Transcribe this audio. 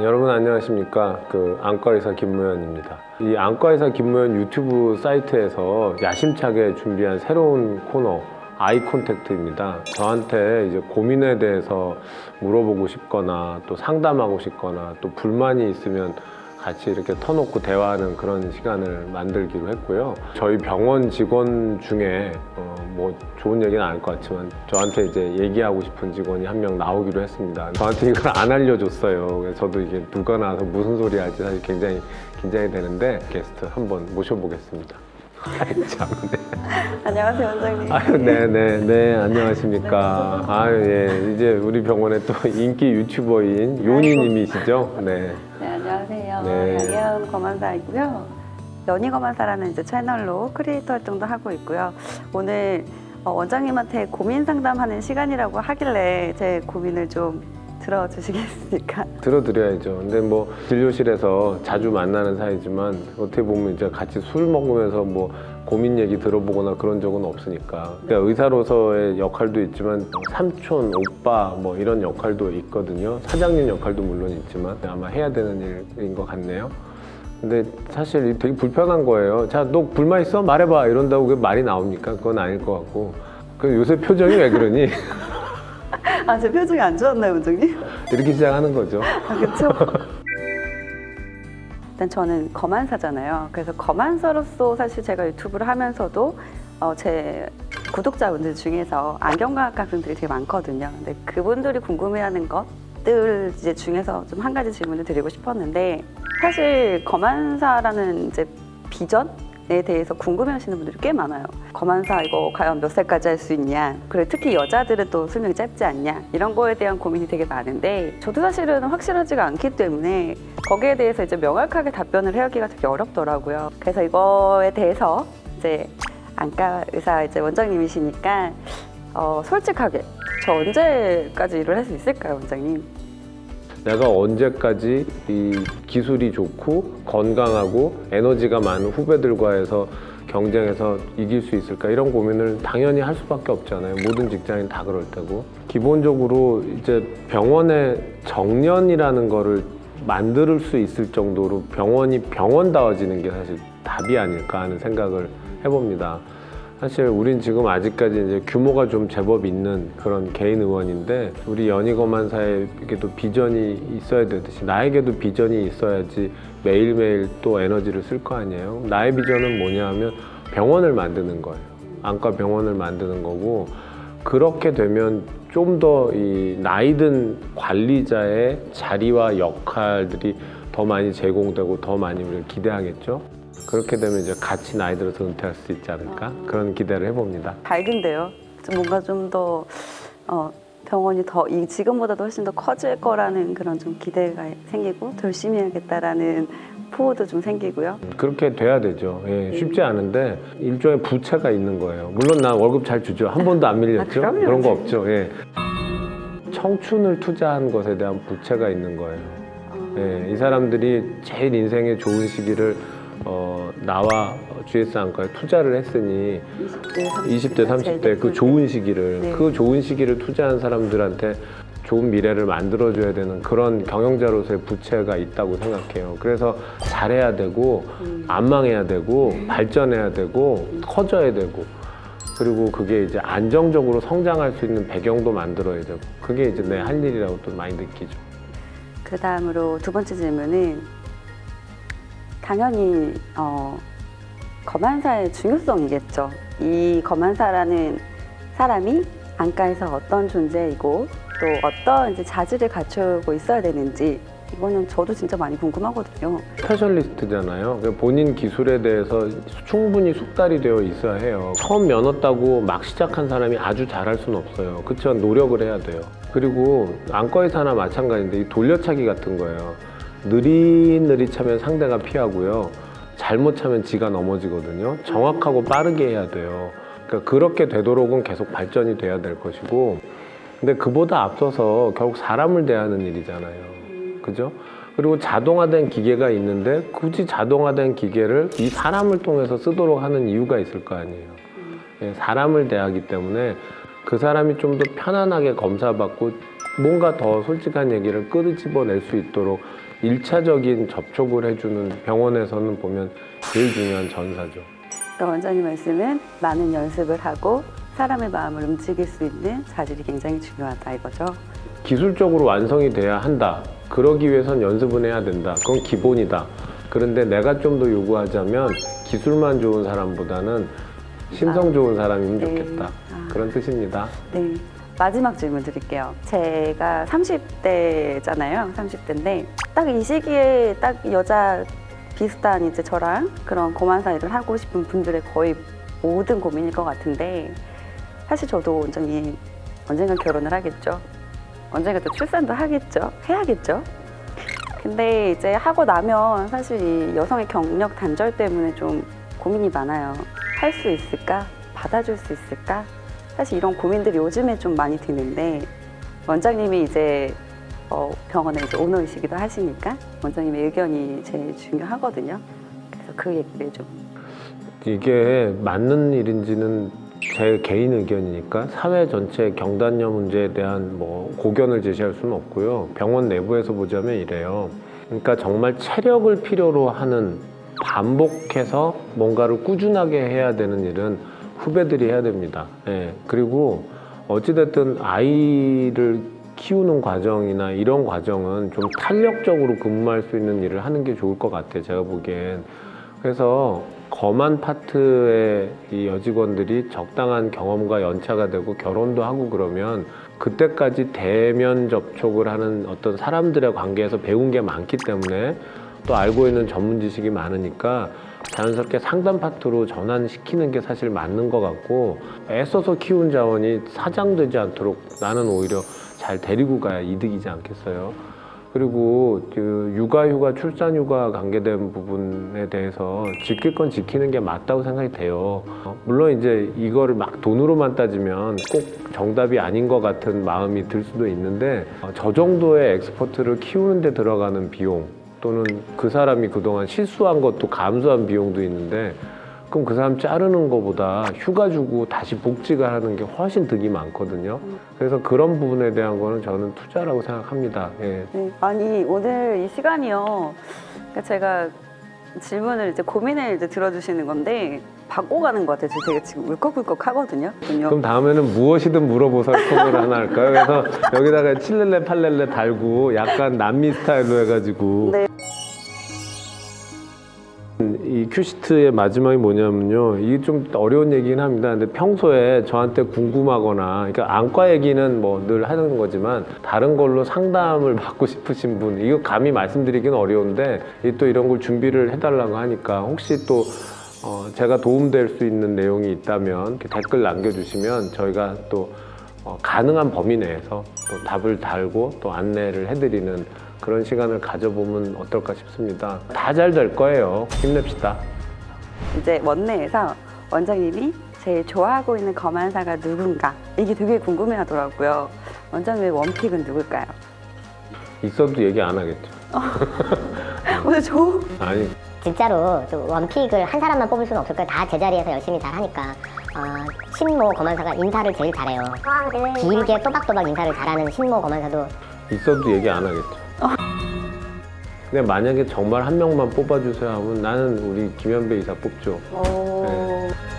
여러분 안녕하십니까? 그 안과의사 김무현입니다. 이 안과의사 김무현 유튜브 사이트에서 야심차게 준비한 새로운 코너 아이 콘택트입니다. 저한테 이제 고민에 대해서 물어보고 싶거나 또 상담하고 싶거나 또 불만이 있으면 같이 이렇게 터놓고 대화하는 그런 시간을 만들기로 했고요. 저희 병원 직원 중에 어, 뭐 좋은 얘기는 아닐 것 같지만 저한테 이제 얘기하고 싶은 직원이 한 명 나오기로 했습니다. 저한테 이걸 안 알려줬어요. 그래서 저도 이게 누가 나와서 무슨 소리 할지 사실 굉장히 긴장이 되는데 게스트 한번 모셔보겠습니다. 아이 참, 네. 안녕하세요, 원장님. 아유, 네네, 네, 안녕하십니까. 아유, 예, 이제 우리 병원의 또 인기 유튜버인 요니님이시죠? 네. 네, 안녕하세요. 네. 양혜연 검안사이고요. 연희 검안사라는 이제 채널로 크리에이터 활동도 하고 있고요. 오늘 어, 원장님한테 고민 상담하는 시간이라고 하길래 제 고민을 좀 들어주시겠습니까? 들어드려야죠. 근데 뭐 진료실에서 자주 만나는 사이지만 어떻게 보면 이제 같이 술 먹으면서 뭐 고민 얘기 들어보거나 그런 적은 없으니까. 그러니까 의사로서의 역할도 있지만 삼촌, 오빠 뭐 이런 역할도 있거든요. 사장님 역할도 물론 있지만 아마 해야 되는 일인 것 같네요. 근데 사실 되게 불편한 거예요. 자, 너 불만 있어? 말해봐. 이런다고 그 말이 나옵니까? 그건 아닐 것 같고. 그 요새 표정이 왜 그러니? 아, 제 표정이 안 좋았나요, 원장님? 이렇게 시작하는 거죠. 아, 그쵸? 일단 저는 검안사잖아요. 그래서 검안사로서 사실 제가 유튜브를 하면서도 어, 제 구독자분들 중에서 안경과학과 분들이 되게 많거든요. 근데 그분들이 궁금해하는 것들 이제 중에서 좀 한 가지 질문을 드리고 싶었는데 사실 검안사라는 이제 비전 에 대해서 궁금해하시는 분들이 꽤 많아요. 검안사 이거 과연 몇 살까지 할 수 있냐? 그리고 특히 여자들은 또 수명이 짧지 않냐? 이런 거에 대한 고민이 되게 많은데 저도 사실은 확실하지가 않기 때문에 거기에 대해서 이제 명확하게 답변을 하기가 되게 어렵더라고요. 그래서 이거에 대해서 이제 안과 의사 이제 원장님이시니까 어, 솔직하게 저 언제까지 일을 할 수 있을까요, 원장님? 내가 언제까지 이 기술이 좋고 건강하고 에너지가 많은 후배들과 해서 경쟁해서 이길 수 있을까 이런 고민을 당연히 할 수밖에 없잖아요. 모든 직장인 다 그럴 테고 기본적으로 이제 병원의 정년이라는 거를 만들 수 있을 정도로 병원이 병원다워지는 게 사실 답이 아닐까 하는 생각을 해봅니다. 사실 우린 지금 아직까지 이제 규모가 좀 제법 있는 그런 개인 의원인데 우리 연희검안사에게도 비전이 있어야 되듯이 나에게도 비전이 있어야지 매일매일 또 에너지를 쓸 거 아니에요. 나의 비전은 뭐냐 하면 병원을 만드는 거예요. 안과 병원을 만드는 거고 그렇게 되면 좀 더 이 나이든 관리자의 자리와 역할들이 더 많이 제공되고 더 많이 우리가 기대하겠죠. 그렇게 되면 이제 같이 나이 들어서 은퇴할 수 있지 않을까 그런 기대를 해봅니다. 밝은데요. 좀 뭔가 좀 더 어, 병원이 더 이 지금보다도 훨씬 더 커질 거라는 그런 좀 기대가 생기고 더 열심히 해야겠다라는 포부도 좀 생기고요. 그렇게 돼야 되죠. 예, 쉽지 않은데 일종의 부채가 있는 거예요. 물론 나 월급 잘 주죠. 한 번도 안 밀렸죠. 아, 그럼요. 그런 거 없죠. 예. 청춘을 투자한 것에 대한 부채가 있는 거예요. 예, 이 사람들이 제일 인생의 좋은 시기를 어, 나와 GS 안과에 투자를 했으니 20대, 30대, 20대, 30대 그 좋은 시기를 네. 그 좋은 시기를 투자한 사람들한테 좋은 미래를 만들어줘야 되는 그런 경영자로서의 부채가 있다고 생각해요. 그래서 잘해야 되고 안 망해야 되고 발전해야 되고 커져야 되고 그리고 그게 이제 안정적으로 성장할 수 있는 배경도 만들어야 되고 그게 이제 내 할 일이라고 또 많이 느끼죠. 그 다음으로 두 번째 질문은 당연히 어, 검안사의 중요성이겠죠. 이 검안사라는 사람이 안과에서 어떤 존재이고 또 어떤 이제 자질을 갖추고 있어야 되는지 이거는 저도 진짜 많이 궁금하거든요. 스페셜리스트잖아요. 그러니까 본인 기술에 대해서 충분히 숙달이 되어 있어야 해요. 처음 면허 따고 막 시작한 사람이 아주 잘할 수는 없어요. 그쵸? 노력을 해야 돼요. 그리고 안과의사나 마찬가지인데 이 돌려차기 같은 거예요. 느릿느릿 차면 상대가 피하고요. 잘못 차면 지가 넘어지거든요. 정확하고 빠르게 해야 돼요. 그러니까 그렇게 되도록은 계속 발전이 돼야 될 것이고 근데 그보다 앞서서 결국 사람을 대하는 일이잖아요. 그죠? 그리고 자동화된 기계가 있는데 굳이 자동화된 기계를 이 사람을 통해서 쓰도록 하는 이유가 있을 거 아니에요. 예, 사람을 대하기 때문에 그 사람이 좀 더 편안하게 검사받고 뭔가 더 솔직한 얘기를 끄집어낼 수 있도록 일차적인 접촉을 해주는 병원에서는 보면 제일 중요한 전사죠. 그러니까 원장님 말씀은 많은 연습을 하고 사람의 마음을 움직일 수 있는 자질이 굉장히 중요하다 이거죠. 기술적으로 완성이 돼야 한다. 그러기 위해선 연습은 해야 된다. 그건 기본이다. 그런데 내가 좀 더 요구하자면 기술만 좋은 사람보다는 심성 좋은 사람이면 네. 좋겠다. 아. 그런 뜻입니다. 네. 마지막 질문 드릴게요. 제가 30대잖아요. 30대인데 딱 이 시기에 딱 여자 비슷한 이제 저랑 그런 고만 사이를 하고 싶은 분들의 거의 모든 고민일 것 같은데 사실 저도 원장님 언젠간 결혼을 하겠죠. 언젠가 또 출산도 하겠죠. 해야겠죠. 근데 이제 하고 나면 사실 이 여성의 경력 단절 때문에 좀 고민이 많아요. 할 수 있을까? 받아줄 수 있을까? 사실 이런 고민들이 요즘에 좀 많이 드는데 원장님이 이제 어, 병원의 이제 오너이시기도 하시니까 원장님의 의견이 제일 중요하거든요. 그래서 그 얘기를 좀 이게 맞는 일인지는 제 개인 의견이니까 사회 전체 경단녀 문제에 대한 뭐 고견을 제시할 수는 없고요. 병원 내부에서 보자면 이래요. 그러니까 정말 체력을 필요로 하는 반복해서 뭔가를 꾸준하게 해야 되는 일은 후배들이 해야 됩니다. 예. 그리고 어찌됐든 아이를 키우는 과정이나 이런 과정은 좀 탄력적으로 근무할 수 있는 일을 하는 게 좋을 것 같아요. 제가 보기엔. 그래서 검한 파트의 이 여직원들이 적당한 경험과 연차가 되고 결혼도 하고 그러면 그때까지 대면 접촉을 하는 어떤 사람들의 관계에서 배운 게 많기 때문에 또 알고 있는 전문 지식이 많으니까 자연스럽게 상담 파트로 전환시키는 게 사실 맞는 것 같고 애써서 키운 자원이 사장되지 않도록 나는 오히려 잘 데리고 가야 이득이지 않겠어요. 그리고 그 육아휴가, 출산휴가 관계된 부분에 대해서 지킬 건 지키는 게 맞다고 생각이 돼요. 어, 물론 이제 이거를 막 돈으로만 따지면 꼭 정답이 아닌 것 같은 마음이 들 수도 있는데 어, 저 정도의 엑스퍼트를 키우는데 들어가는 비용 또는 그 사람이 그동안 실수한 것도 감수한 비용도 있는데 그럼 그 사람 자르는 것보다 휴가 주고 다시 복직을 하는 게 훨씬 득이 많거든요. 그래서 그런 부분에 대한 거는 저는 투자라고 생각합니다. 예. 네, 아니 오늘 이 시간이요. 그러니까 제가 질문을 이제 고민을 이제 들어주시는 건데 받고 가는 것 같아요. 제가 지금 울컥울컥 하거든요. 그럼 다음에는 무엇이든 물어보서 코너를 하나 할까요? 그래서 여기다가 칠렐레 팔렐레 달고 약간 남미 스타일로 해가지고 네. 이 큐시트의 마지막이 뭐냐면요. 이게 좀 어려운 얘기긴 합니다. 근데 평소에 저한테 궁금하거나, 그러니까 안과 얘기는 뭐 늘 하는 거지만 다른 걸로 상담을 받고 싶으신 분, 이거 감히 말씀드리기는 어려운데 이또 이런 걸 준비를 해달라고 하니까 혹시 또 어, 제가 도움될 수 있는 내용이 있다면 댓글 남겨주시면 저희가 또 어, 가능한 범위 내에서 또 답을 달고 또 안내를 해드리는 그런 시간을 가져보면 어떨까 싶습니다. 다 잘 될 거예요. 힘냅시다. 이제 원내에서 원장님이 제일 좋아하고 있는 검안사가 누군가 이게 되게 궁금해하더라고요. 원장님의 원픽은 누굴까요? 있어도 얘기 안 하겠죠. 오늘 저 네. 진짜로 또 원픽을 한 사람만 뽑을 수는 없을 거예요. 다 제자리에서 열심히 잘 하니까. 어, 신모 검안사가 인사를 제일 잘해요. 길게 또박또박 인사를 잘하는 신모 검안사도 있어도 얘기 안 하겠죠. 근데 만약에 정말 한 명만 뽑아주세요 하면 나는 우리 김현배 이사 뽑죠. 어... 네.